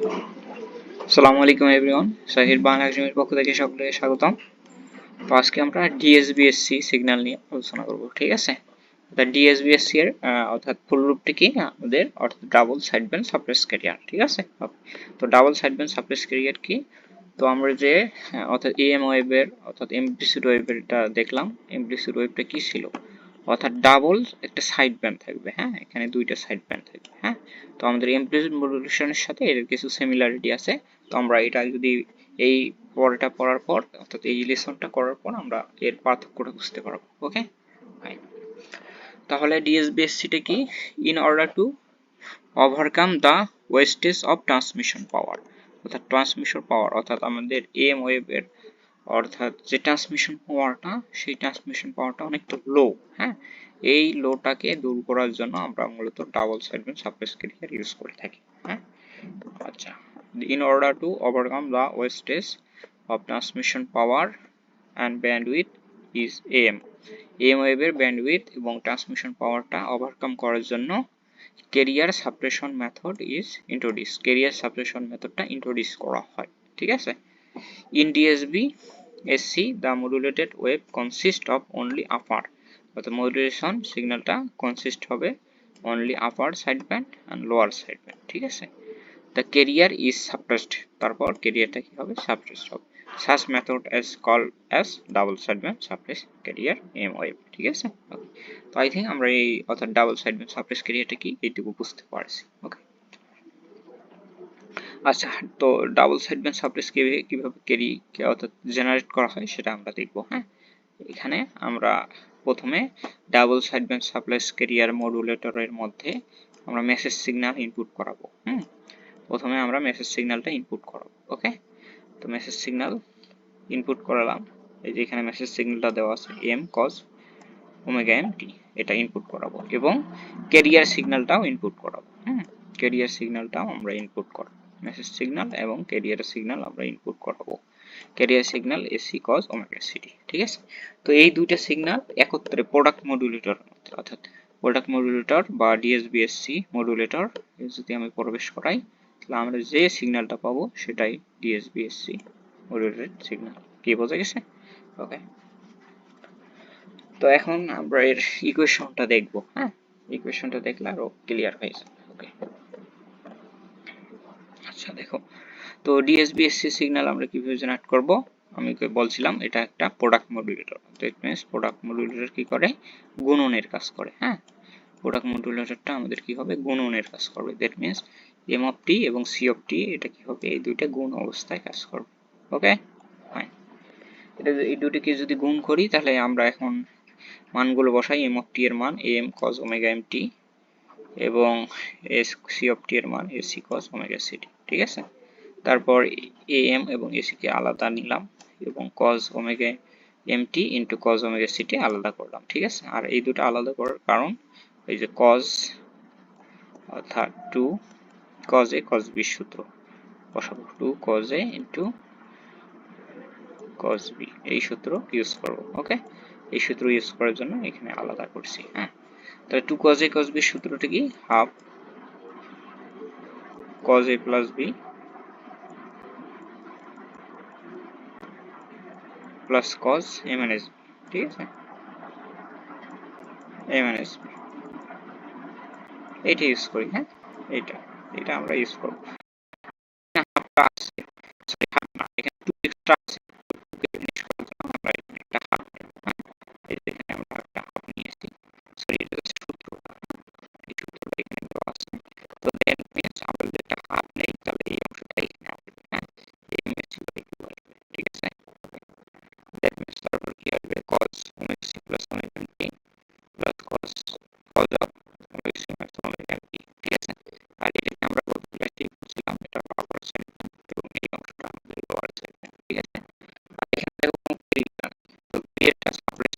আসসালামু আলাইকুম এভরিওয়ান সাহির বাংলা একাডেমির পক্ষ থেকে স্বাগতম। তো আজকে আমরা ডিএসবিএসসি সিগন্যাল নিয়ে আলোচনা করব, ঠিক আছে? অর্থাৎ ডিএসবিএসসি এর অর্থাৎ ফুল রূপটি কি? আমাদের, অর্থাৎ double side band suppress carrier ঠিক আছে? তো double side band suppress carrier কি? তো আমরা যে, অর্থাৎ এএম ওয়েবের অর্থাৎ এমপ্লিসিড ওয়েবের এটা দেখলাম এমপ্লিসিড ওয়েবটা কি ছিল? অর্থাৎ ডাবল একটা সাইড ব্যান্ড থাকবে হ্যাঁ? এখানে দুইটা সাইড ব্যান্ড থাকবে হ্যাঁ? তো আমাদের ইমপ্লিসিড মডুলেশনের সাথে এর কিছু সিমিলারিটি আছে। তো আমরা এটা যদি এই পড়াটা পড়ার পর, অর্থাৎ এই লেসনটা করার পর আমরা এর পার্থক্যটা বুঝতে পারব ওকে তাহলে ডিএসবিএসসিটা কি? In order to overcome the wastage of transmission power অর্থাৎ ট্রান্সমিশন পাওয়ার অর্থাৎ আমাদের এম ওয়েভের অর্থাৎ যে ট্রান্সমিশন পাওয়ারটা সেই ট্রান্সমিশন পাওয়ারটা অনেকটা লো হ্যাঁ? এই লোটাকে দূর করার জন্য আমরা মূলত double sideband suppress carrier use করে থাকি হ্যাঁ? আচ্ছা in order to overcome the wastage of transmission power and bandwidth is AM AM ওয়েভের ব্যান্ডউইথ এবং ট্রান্সমিশন পাওয়ারটা ওভারকাম করার জন্য carrier suppression method is introduce carrier suppression মেথডটা introduce করা হয়, ঠিক আছে? In DSB SC the modulated wave consist of only upper অর্থাৎ মডুলেশন সিগন্যালটা কনসিস্ট হবে only upper side band and lower side band ঠিক আছে? The carrier is suppressed, তারপর ক্যারিয়ারটা কি হবে? সাপ্রেসড হবে। Such method is called as double sideband suppress carrier m wave, ঠিক আছে? Okay. তো আই থিঙ্ক আমরা এই অর্থাৎ ডাবল সাইডব্যান্ড সাপ্রেস ক্যারিয়ারটা কি? এইটুকু বুঝতে পারছি। ওকে আচ্ছা তো ডাবল সাইডব্যান্ড সাপ্রেস কীভাবে ক্যারি অর্থাৎ জেনারেট করা হয় সেটা আমরা দেখব হ্যাঁ? এখানে আমরা প্রথমে ডাবল সাইডব্যান্ড সাপ্রেস ক্যারিয়ার মডুলেটরের মধ্যে আমরা মেসেজ সিগন্যাল ইনপুট করাবো, হুম? প্রথমে আমরা মেসেজ সিগন্যালটা ইনপুট করাবো ওকে তো মেসেজ সিগন্যাল ইনপুট করালাম, এই যে এখানে মেসেজ সিগন্যালটা দেওয়া আছে M cos omega M T এটা ইনপুট করাবো এবং ক্যারিয়ার সিগন্যালটাও ইনপুট করাবো, হুম? ক্যারিয়ার সিগন্যালটাও আমরা ইনপুট করাবো। মেসেজ সিগন্যাল এবং ক্যারিয়ার সিগন্যাল আমরা ইনপুট করাবো। Carrier signal AC cos omega CT ঠিক আছে? তো এই দুইটা সিগন্যাল একত্রে প্রোডাক্ট মডুলেটর অর্থাৎ প্রোডাক্ট মডুলেটর বা ডিএসবিএসসি মডুলেটর যদি আমি প্রবেশ করাই, তাহলে আমরা যে সিগন্যালটা পাবো সেটাই ডিএসবিএসসি মডুলেটেড সিগন্যাল কি বোঝা গেছে? ওকে তো এখন আমরা এর ইকুয়েশনটা দেখব হ্যাঁ? ইকুয়েশনটা দেখলে আরও ক্লিয়ার হয়ে যাবে। ওকে আচ্ছা দেখো। তো ডিএসবিএসসি সিগন্যাল আমরা কীভাবে জেনারেট করব? আমি বলছিলাম, এটা একটা product modulator that means product modulator কি করে? গুণনের কাজ করে হ্যাঁ? প্রোডাক্ট মডুলেটরটা আমাদের কি হবে? গুণনের কাজ করবে। That means M of T এবং সি অফ টি এটা কি হবে? এই দুইটা গুণ অবস্থায় কাজ করবে। ওকে ফাইন এটা এই দুটিকে যদি গুণ করি, তাহলে আমরা এখন মানগুলো বসাই এম অফ টি এর মান M cos omega M T এবং এস সি অফ টি এর মান A C cos omega C T ঠিক আছে? তারপর এ এম এবং এসি কে আলাদা নিলাম এবং cos omega M T into cos omega C T আলাদা করলাম, ঠিক আছে? আর এই দুটো আলাদা করার কারণ এই যে কজ অর্থাৎ two cos a, cos b সূত্র। বসাবো 2 cos a into cos b, এই সূত্র ইউজ করব ওকে এই সূত্র ইউজ করার জন্য এখানে আলাদা করছি হ্যাঁ? তাহলে 2 cos a cos b সূত্রটা কি? Half cos a plus b plus cos a minus b, ঠিক আছে? A minus b এটা ইউজ করি হ্যাঁ? এটা এটা আমরা ইউজ করব। that's not